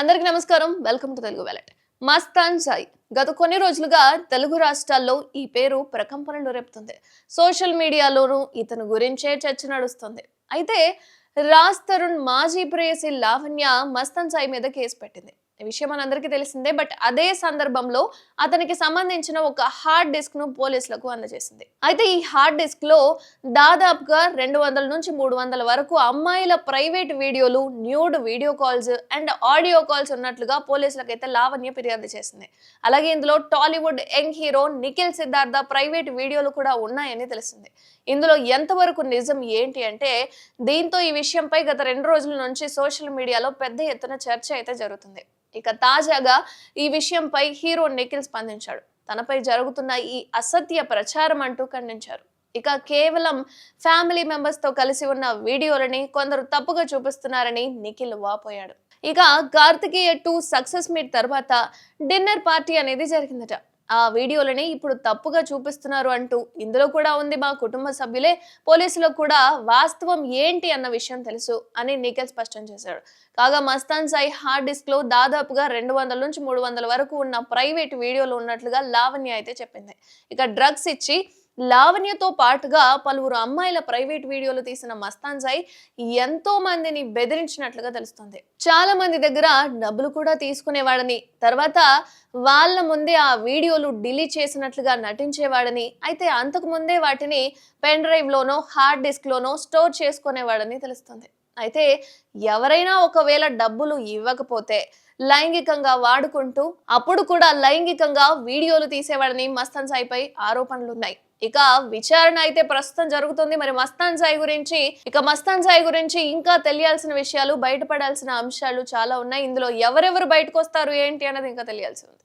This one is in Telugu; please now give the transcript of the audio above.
అందరికీ నమస్కారం. Welcome to Telugu wallet Mastan Sai. గత కొన్ని రోజులుగా తెలుగు రాష్ట్రాల్లో ఈ పేరు ప్రకంపనలు రేపుతుంది. సోషల్ మీడియాలోనూ ఇతను గురించే చర్చ నడుస్తుంది. అయితే రాజ్ తరుణ్ మాజీ ప్రేయసి లావణ్య మస్తన్ సాయి మీద కేసు పెట్టింది. ఈ విషయం మనందరికీ తెలిసిందే బట్ అదే సందర్భంలో అతనికి సంబంధించిన ఒక హార్డ్ డిస్క్ను పోలీసులకు అందజేసింది. అయితే ఈ హార్డ్ డిస్క్లో దాదాపుగా రెండు వందల నుంచి మూడు వందల వరకు అమ్మాయిల ప్రైవేట్ వీడియోలు nude video calls and audio calls ఉన్నట్లుగా పోలీసులకు అయితే లావణ్య ఫిర్యాదు చేసింది. అలాగే ఇందులో Tollywood young hero Nikhil Siddhartha private వీడియోలు కూడా ఉన్నాయని తెలిసింది. ఇందులో ఎంతవరకు నిజం ఏంటి అంటే దీంతో ఈ విషయంపై గత రెండు రోజుల నుంచి సోషల్ మీడియాలో పెద్ద ఎత్తున చర్చ అయితే జరుగుతుంది. ఇక తాజాగా ఈ విషయంపై హీరో నిఖిల్ స్పందించాడు. తనపై జరుగుతున్న ఈ అసత్య ప్రచారం అంటూ ఖండించారు. ఇక కేవలం ఫ్యామిలీ మెంబర్స్తో కలిసి ఉన్న వీడియోలని కొందరు తప్పుగా చూపిస్తున్నారని నిఖిల్ వాపోయాడు. ఇక కార్తికేయ టూ సక్సెస్ మీట్ తర్వాత డిన్నర్ పార్టీ అనేది జరిగిందట. ఆ వీడియోలని ఇప్పుడు తప్పుగా చూపిస్తున్నారు అంటూ ఇందులో కూడా ఉంది మా కుటుంబ సభ్యులే పోలీసులకు కూడా వాస్తవం ఏంటి అన్న విషయం తెలుసు అని నిఖిల్ స్పష్టం చేశాడు. కాగా మస్తాన్ సాయి హార్డ్ డిస్క్లో దాదాపుగా రెండు వందల నుంచి మూడు వందల వరకు ఉన్న ప్రైవేట్ వీడియోలు ఉన్నట్లుగా లావణ్య అయితే చెప్పింది. ఇక డ్రగ్స్ ఇచ్చి లావణ్యతో పాటుగా పలువురు అమ్మాయిల ప్రైవేట్ వీడియోలు తీసిన మస్తాన్ సాయి ఎంతో మందిని బెదిరించినట్లుగా తెలుస్తుంది. చాలా మంది దగ్గర డబ్బులు కూడా తీసుకునేవాడని తర్వాత వాళ్ళ ముందే ఆ వీడియోలు డిలీట్ చేసినట్లుగా నటించేవాడని అయితే అంతకు ముందే వాటిని పెన్ డ్రైవ్ లోనో హార్డ్ డిస్క్ లోనో స్టోర్ చేసుకునేవాడని తెలుస్తుంది. అయితే ఎవరైనా ఒకవేళ డబ్బులు ఇవ్వకపోతే లైంగికంగా వాడుకుంటూ అప్పుడు కూడా లైంగికంగా వీడియోలు తీసేవాడని మస్తాన్ సాయిపై ఆరోపణలున్నాయి. ఇక విచారణ అయితే ప్రస్తుతం జరుగుతుంది. మరి మస్తాన్ సాయి గురించి ఇక మస్తాన్ సాయి గురించి ఇంకా తెలియాల్సిన విషయాలు బయటపడాల్సిన అంశాలు చాలా ఉన్నాయి. ఇందులో ఎవరెవరు బయటకు వస్తారు ఏంటి అన్నది ఇంకా తెలియాల్సి ఉంది.